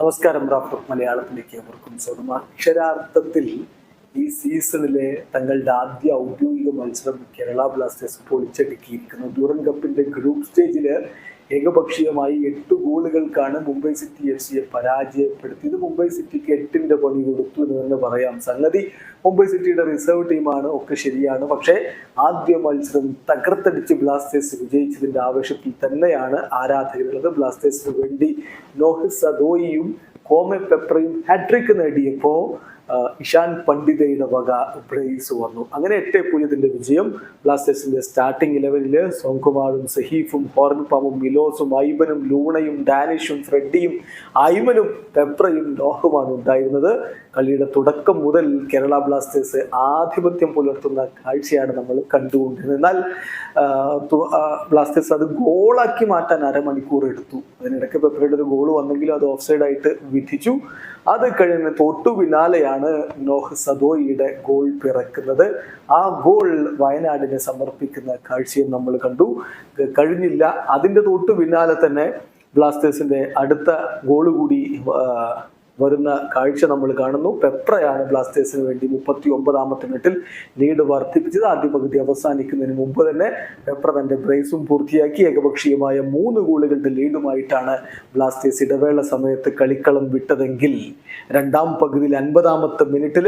നമസ്കാരം ഡോക്ടർ മലയാളത്തിലേക്ക് അവർക്കും സ്വന്തം അക്ഷരാർത്ഥത്തിൽ ഈ സീസണിലെ തങ്ങളുടെ ആദ്യ ഔദ്യോഗിക മത്സരം കേരള ബ്ലാസ്റ്റേഴ്സ് പൊളിച്ചടുക്കിയിരിക്കുന്നു. ഡ്യൂറൻ കപ്പിന്റെ ഗ്രൂപ്പ് സ്റ്റേജിൽ ഏകപക്ഷീയമായി എട്ട് ഗോളുകൾക്കാണ് മുംബൈ സിറ്റി എഫ് സിയെ പരാജയപ്പെടുത്തിയത്. മുംബൈ സിറ്റിക്ക് എട്ടിന്റെ പണി കൊടുത്തു എന്ന് തന്നെ പറയാം. സംഗതി മുംബൈ സിറ്റിയുടെ റിസർവ് ടീമാണ് ഒക്കെ ശരിയാണ്. പക്ഷേ ആദ്യ മത്സരം തകർത്തടിച്ച് ബ്ലാസ്റ്റേഴ്സ് വിജയിച്ചതിന്റെ ആവേശത്തിൽ തന്നെയാണ് ആരാധകരുള്ളത്. ബ്ലാസ്റ്റേഴ്സിന് വേണ്ടി നോഹിസ് സദോയിയും കോമെ പെപ്രയും ഹാട്രിക് നേടിയപ്പോൾ ഇഷാൻ പണ്ഡിതയുടെ വക ബ്രേസ് വന്നു. അങ്ങനെ എട്ടേ പൂജ്യത്തിന്റെ വിജയം ബ്ലാസ്റ്റേഴ്സിന്റെ സ്റ്റാർട്ടിംഗ് ഇലവനിൽ സോംകുമാറും സഹീഫും ഹോർമിപ്പാമും മിലോസും ഐബനും ലൂണയും ഡാനിഷും ഫ്രെഡിയും ഐമനും പെപ്രയും ലോഹുമാണ് ഉണ്ടായിരുന്നത്. കളിയുടെ തുടക്കം മുതൽ കേരള ബ്ലാസ്റ്റേഴ്സ് ആധിപത്യം പുലർത്തുന്ന കാഴ്ചയാണ് നമ്മൾ കണ്ടുകൊണ്ടിരുന്നത്. എന്നാൽ ബ്ലാസ്റ്റേഴ്സ് അത് ഗോളാക്കി മാറ്റാൻ അരമണിക്കൂർ എടുത്തു. അതിനിടയ്ക്ക് പെപ്രയുടെ ഒരു ഗോൾ വന്നെങ്കിലും അത് ഓഫ് സൈഡായിട്ട് വിധിച്ചു. അത് കഴിഞ്ഞ് തൊട്ടു പിന്നാലെയാണ് നോഹ് സദോയിയുടെ ഗോൾ പിറക്കുന്നത്. ആ ഗോൾ വയനാടിനെ സമർപ്പിക്കുന്ന കാഴ്ചയും നമ്മൾ കണ്ടു. കഴിഞ്ഞില്ല. അതിന്റെ തൊട്ടു പിന്നാലെ തന്നെ ബ്ലാസ്റ്റേഴ്സിന്റെ അടുത്ത ഗോൾ കൂടി വരുന്ന കാഴ്ച നമ്മൾ കാണുന്നു. പെപ്രയാണ് ബ്ലാസ്റ്റേഴ്സിന് വേണ്ടി മുപ്പത്തി ഒമ്പതാമത്തെ മിനിറ്റിൽ ലീഡ് വർദ്ധിപ്പിച്ചത്. ആദ്യ പകുതി അവസാനിക്കുന്നതിന് മുമ്പ് തന്നെ പെപ്ര തന്റെ ബ്രേസും പൂർത്തിയാക്കി. ഏകപക്ഷീയമായ മൂന്ന് ഗോളുകളുടെ ലീഡുമായിട്ടാണ് ബ്ലാസ്റ്റേഴ്സ് ഇടവേള സമയത്ത് കളിക്കളം വിട്ടതെങ്കിൽ രണ്ടാം പകുതിയിൽ അൻപതാമത്തെ മിനിറ്റിൽ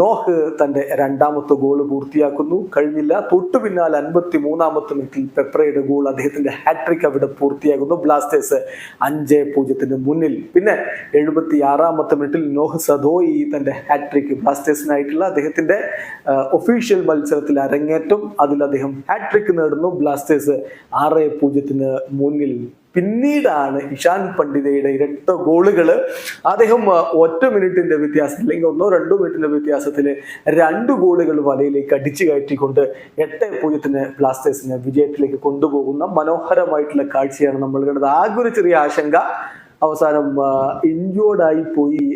നോഹ് തന്റെ രണ്ടാമത്തെ ഗോൾ പൂർത്തിയാക്കുന്നു. കഴിഞ്ഞില്ല. തൊട്ടു പിന്നാലെ അൻപത്തി മൂന്നാമത്തെ മിനിറ്റിൽ പെപ്രയുടെ ഗോൾ അദ്ദേഹത്തിന്റെ ഹാട്രിക് അവിടെ പൂർത്തിയാക്കുന്നു ബ്ലാസ്റ്റേഴ്സ് അഞ്ച് പൂജ്യത്തിന് മുന്നിൽ. പിന്നെ എഴുപത്തി ആറാമത്തെ മിനിറ്റിൽ നോഹ് സദോയി തന്റെ ഹാട്രിക് ബ്ലാസ്റ്റേഴ്സിനായിട്ടുള്ള അദ്ദേഹത്തിന്റെ ഒഫീഷ്യൽ മത്സരത്തിൽ അരങ്ങേറ്റം. അതിൽ അദ്ദേഹം ഹാട്രിക് നേടുന്നു. ബ്ലാസ്റ്റേഴ്സ് ആറ് പൂജ്യത്തിന് മുന്നിൽ. പിന്നീടാണ് ഇഷാൻ പണ്ഡിതയുടെ ഇരട്ട ഗോളുകൾ അദ്ദേഹം ഒറ്റ മിനിറ്റിന്റെ വ്യത്യാസം അല്ലെങ്കിൽ ഒന്നോ രണ്ടോ മിനിറ്റിന്റെ വ്യത്യാസത്തിൽ രണ്ട് ഗോളുകൾ വലയിലേക്ക് അടിച്ചു കയറ്റിക്കൊണ്ട് എട്ട് പൂജ്യത്തിന് ബ്ലാസ്റ്റേഴ്സിനെ വിജയത്തിലേക്ക് കൊണ്ടുപോകുന്ന മനോഹരമായിട്ടുള്ള കാഴ്ചയാണ് നമ്മൾ കണ്ടത്. ആകെ ഒരു ചെറിയ ആശങ്ക. അവസാനം ഇഞ്ചോർഡായി പോയി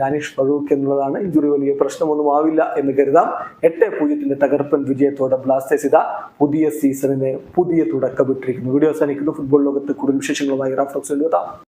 ഡാനിഷ് ഫറൂഖ് എന്നുള്ളതാണ്. ഇഞ്ചുറി വലിയ പ്രശ്നമൊന്നും ആവില്ല എന്ന് കരുതാം. എട്ട് പൂജ്യത്തിന്റെ തകർപ്പൻ വിജയത്തോടെ ബ്ലാസ്റ്റേഴ്സ് ഇതാ പുതിയ സീസണിന് പുതിയ തുടക്കമിട്ടിരിക്കുന്നു വീഡിയോ അവസാനിക്കുന്നു. ഫുട്ബോൾ ലോകത്ത് കൂടുതൽ വിശേഷങ്ങളുമായി റാഫ്ലോക്സ് എഴുതാം